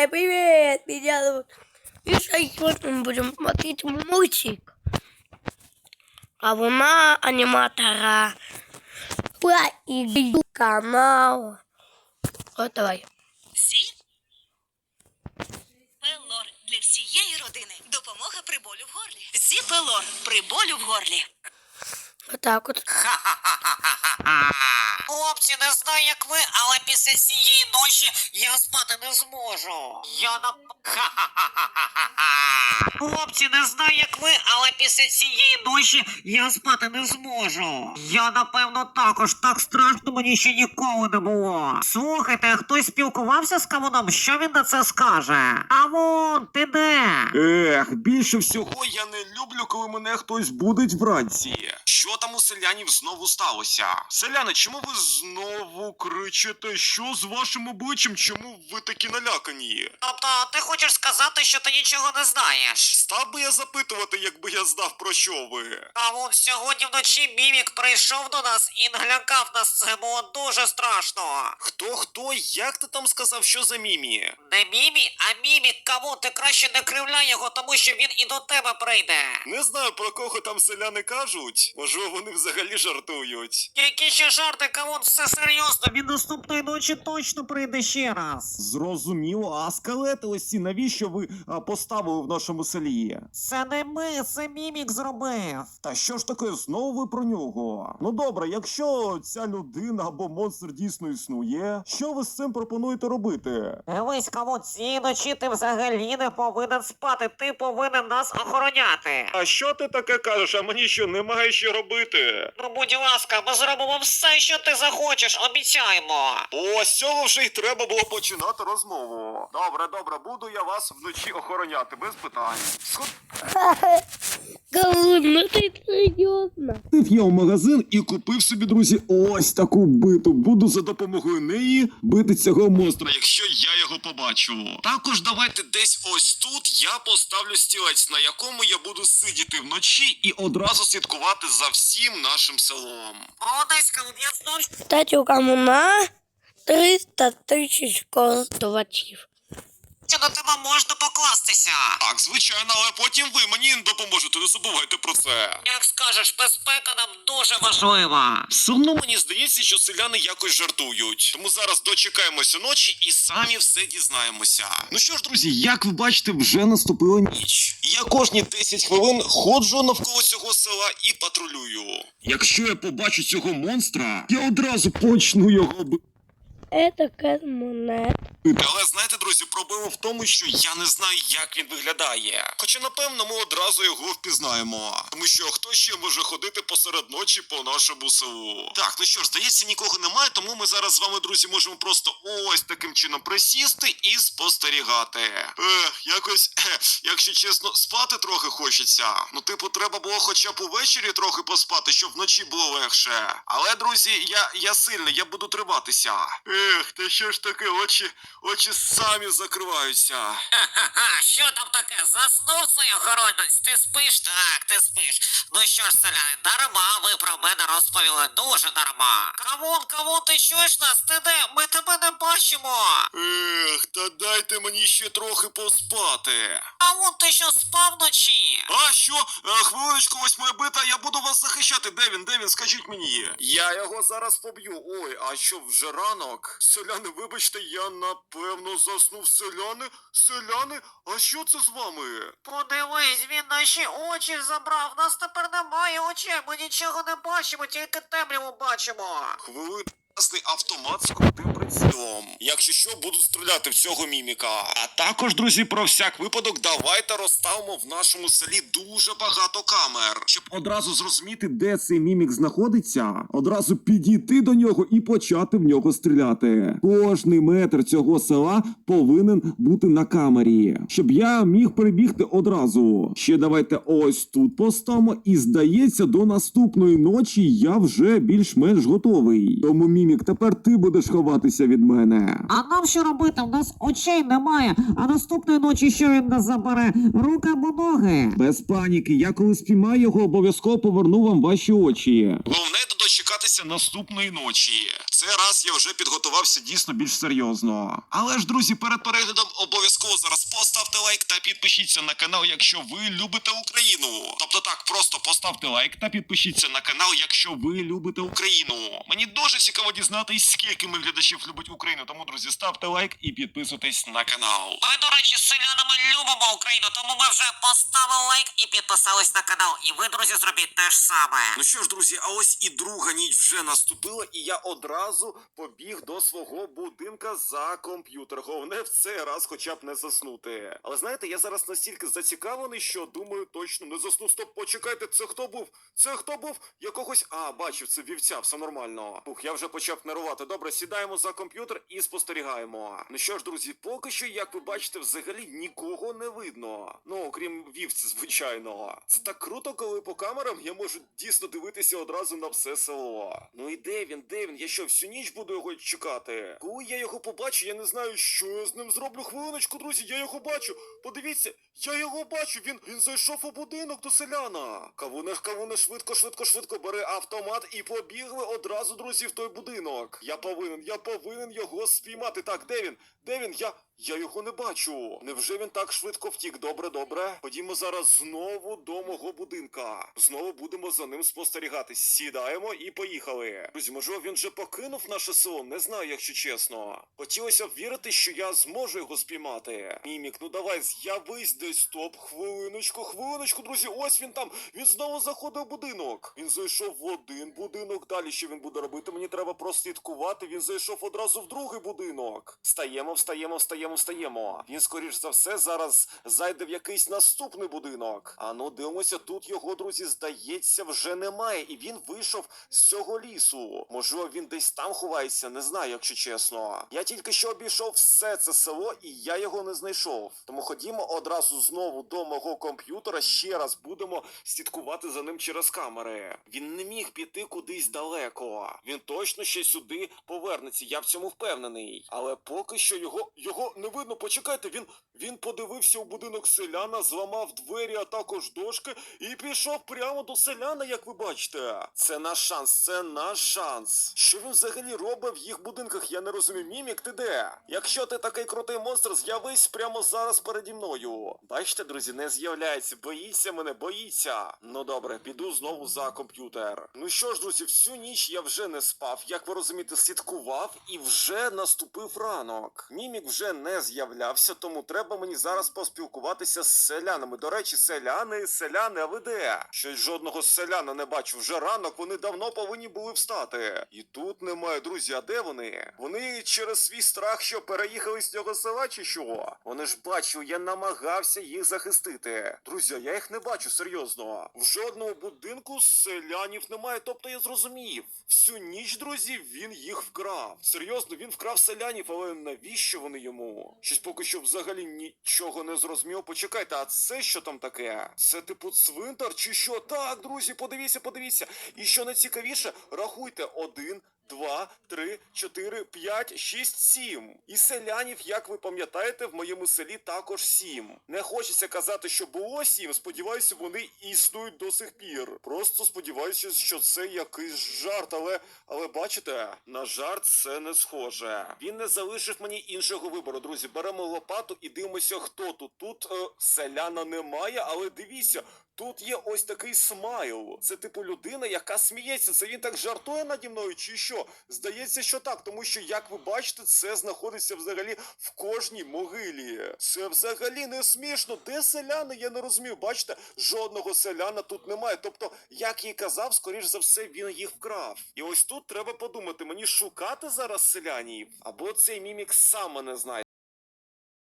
Привет, привет, меня зовут Миша, и сегодня мы будем смотреть мультик. А вона аниматора про игру канал. Вот давай. Сі? Пелор для всієї родини. Допомога при болю в горлі. Зіпелор при болю в горлі. Вот так вот. Хлопці, не знаю, як ви, але після цієї ночі я спати не зможу. Я на. Хлопці, не знаю, як ви, але після цієї ночі я спати не зможу. Я напевно також так страшно мені ще ніколи не було. Слухайте, хтось спілкувався з кавуном, що він на це скаже? Кавун, ти де? Ех, більше всього я не люблю, коли мене хтось будить вранці. Що там у селянів знову сталося? Селяни, чому ви знову кричите? Що з вашим обличчям? Чому ви такі налякані? Тобто, ти хочеш сказати, що ти нічого не знаєш? Став би я запитувати, якби я знав про що ви. Кавун, сьогодні вночі мімік прийшов до нас і налякав нас. Це було дуже страшно. Хто хто? Як ти там сказав, що за мімі? Не мімі, а мімік, кавун, ти краще не кривляй його, тому що він і до тебе прийде. Не знаю про кого там селяни кажуть. Можливо, вони взагалі жартують. Які ще жарти, кавун, все серйозно. Він наступної ночі точно прийде ще раз. Зрозуміло, а скелети ось ці навіщо ви а, поставили в нашому селі? Це не ми, це мімік зробив. Та що ж таке, знову ви про нього? Ну добре, якщо ця людина або монстр дійсно існує, що ви з цим пропонуєте робити? Дивись, кавун, цієї ночі ти взагалі не повинен спати, ти повинен нас охороняти. А що ти таке кажеш? А мені що немає що робити? Ну, будь ласка, ми зробимо все, що ти захочеш, обіцяємо. Ось з цього вже й треба було починати розмову. Добре, добре, буду я вас вночі охороняти без питань. Галун, ну ты я в магазин і купив собі, друзі, ось таку биту. Буду за допомогою неї бити цього монстра, якщо я його побачу. Також давайте десь ось тут я поставлю стілець, на якому я буду сидіти вночі і одразу слідкувати за всім нашим селом. Знов Кстати, у Камуна 300 тысяч користувачів. Що на тебе можна покластися. Так, звичайно, але потім ви мені допоможете, не забувайте про це. Як скажеш, безпека нам дуже важлива. Одно мені здається, що селяни якось жартують. Тому зараз дочекаємося ночі і самі все дізнаємося. Ну що ж, друзі, як ви бачите, вже наступила ніч. Я кожні 10 хвилин ходжу навколо цього села і патрулюю. Якщо я побачу цього монстра, я одразу почну його бити. Это Казмонет. Але знаєте, друзі, проблема в тому, що я не знаю, як він виглядає. Хоча, напевно, ми одразу його впізнаємо. Тому що хто ще може ходити посеред ночі по нашому селу? Так, ну що ж, здається, нікого немає, тому ми зараз з вами, друзі, можемо просто ось таким чином присісти і спостерігати. Ех, якось, е, якщо чесно, спати трохи хочеться. Ну, типу, треба було хоча б увечері трохи поспати, щоб вночі було легше. Але, друзі, я, я сильний, я буду триватися. Ех, та що ж таке, очі, очі самі закриваються. Ха-ха, що там таке? Заснув цей охоронець? Ти спиш? Так, ти спиш. Ну що ж, селяни, дарма ви про мене розповіли, дуже дарма. Кавун, кавун, ти чуєш нас? Ти де? Ми тебе не бачимо. Ех, та дайте мені ще трохи поспати. Кавун, ти що спав вночі? А що? Е, Хвилиночку, ось моя бита, я буду вас захищати. Де він? Де він? Скажіть мені. Я його зараз поб'ю. Ой, а що вже ранок? Селяни, вибачте, я напевно заснув. Селяни? Селяни? А що це з вами? Подивись, він наші очі забрав. Нас тепер немає очей. Ми нічого не бачимо, тільки темряву бачимо. Хвилин. Власний автомат з крутим прицілом. Якщо що, буду стріляти в цього міміка. А також, друзі, про всяк випадок, давайте розставимо в нашому селі дуже багато камер, щоб одразу зрозуміти, де цей мімік знаходиться, одразу підійти до нього і почати в нього стріляти. Кожний метр цього села повинен бути на камері, щоб я міг перебігти одразу. Ще давайте ось тут поставимо, і здається, до наступної ночі я вже більш-менш готовий. Тому мімік, тепер ти будеш ховатися від мене. А нам що робити? У нас очей немає. А наступної ночі що він нас забере? Руки або ноги? Без паніки, я коли спіймаю його, обов'язково поверну вам ваші очі. Головне дочекатися дочекатися наступної ночі. Цей раз я вже підготувався дійсно більш серйозно. Але ж, друзі, перед переглядом обов'язково зараз поставте лайк та підпишіться на канал, якщо ви любите Україну. Тобто так, просто поставте лайк та підпишіться на канал, якщо ви любите Україну. Мені дуже цікаво дізнатись, скільки ми глядачів любить Україну. Тому, друзі, ставте лайк і підписуйтесь на канал. Ми, до речі, з селянами любимо Україну, тому ми вже поставили лайк і підписались на канал. І ви, друзі, зробіть те ж саме. Ну що ж, друзі, а ось і друга ніч вже наступила, і я одразу побіг до свого будинка за комп'ютер. Головне в цей раз хоча б не заснути. Але знаєте, я зараз настільки зацікавлений, що думаю, точно не засну. Стоп, почекайте, це хто був? Це хто був? Якогось. А, бачив, це вівця, все нормально. Ух, я вже почав нервувати. Добре, сідаємо за комп'ютер і спостерігаємо. Ну що ж, друзі, поки що, як ви бачите, взагалі нікого не видно. Ну, окрім вівці, звичайно. Це так круто, коли по камерам я можу дійсно дивитися одразу на все село. Ну і де він, де він? Я що, всю ніч буду його чекати? Коли я його побачу, я не знаю, що я з ним зроблю. Хвилиночку, друзі, я його бачу. Подивіться, я його бачу. Він він зайшов у будинок до селяна. Кавуне кавуне, швидко, швидко, швидко бери автомат і побігли одразу, друзі, в той будинок. Я повинен, я повинен його спіймати. Так, де він? Де він? Я. Я його не бачу. Невже він так швидко втік? Добре, добре. Ходімо зараз знову до мого будинка. Знову будемо за ним спостерігати. Сідаємо і поїхали. Друзі, може він вже покинув наше село? Не знаю, якщо чесно. Хотілося б вірити, що я зможу його спіймати. Мімік, ну давай, з'явись десь. Стоп, хвилиночку, хвилиночку, друзі. Ось він там. Він знову заходив в будинок. Він зайшов в один будинок. Далі що він буде робити? Мені треба прослідкувати. Він зайшов одразу в другий будинок. Стаємо, Встаємо, встаємо, встаємо, встаємо. Він, скоріш за все, зараз зайде в якийсь наступний будинок. А ну дивимося, тут його, друзі, здається, вже немає. І він вийшов з цього лісу. Можливо, він десь там ховається, не знаю, якщо чесно. Я тільки що обійшов все це село, і я його не знайшов. Тому ходімо одразу знову до мого комп'ютера. Ще раз будемо слідкувати за ним через камери. Він не міг піти кудись далеко. Він точно ще сюди повернеться. Я в цьому впевнений. Але поки що його його не видно. Почекайте, він він подивився у будинок селяна, зламав двері, а також дошки, і пішов прямо до селяна, як ви бачите. Це наш шанс, це наш шанс. Що він взагалі робить в їх будинках? Я не розумію. Мімік, ти де? Якщо ти такий крутий монстр, з'явись прямо зараз переді мною. Бачите, друзі, не з'являється. Боїться мене, боїться. Ну добре, піду знову за комп'ютер. Ну що ж, друзі, всю ніч я вже не спав. Як ви розумієте, слідкував і вже наступив ранок. Мімік вже не з'являвся, тому треба мені зараз поспілкуватися з селянами. До речі, селяни, селяни, а ви де? Щось жодного селяна не бачу. Вже ранок вони давно повинні були встати. І тут немає, друзі. А де вони? Вони через свій страх, що переїхали з цього села, чи що? Вони ж бачили, я намагався їх захистити. Друзі, я їх не бачу серйозно. В жодному будинку селянів немає. Тобто я зрозумів. Всю ніч, друзі, він їх вкрав. Серйозно, він вкрав селянів, але навіщо вони йому? Щось поки що взагалі нічого не зрозумів. Почекайте, а це що там таке? Це типу цвинтар чи що? Так, друзі, подивіться, подивіться. І що найцікавіше, рахуйте один. Два, три, чотири, п'ять, шість, сім. І селянів, як ви пам'ятаєте, в моєму селі також сім. Не хочеться казати, що було сім. Сподіваюся, вони існують до сих пір. Просто сподіваюся, що це якийсь жарт, але але бачите, на жарт це не схоже. Він не залишив мені іншого вибору. Друзі, беремо лопату і дивимося, хто тут. Тут е, селяна немає, але дивіться. Тут є ось такий смайл. Це типу людина, яка сміється. Це він так жартує наді мною, чи що? Здається, що так, тому що, як ви бачите, це знаходиться взагалі в кожній могилі. Це взагалі не смішно. Де селяни? Я не розумію. Бачите, жодного селяна тут немає. Тобто, як і казав, скоріш за все, він їх вкрав. І ось тут треба подумати, мені шукати зараз селянів, або цей мімік сам мене знає.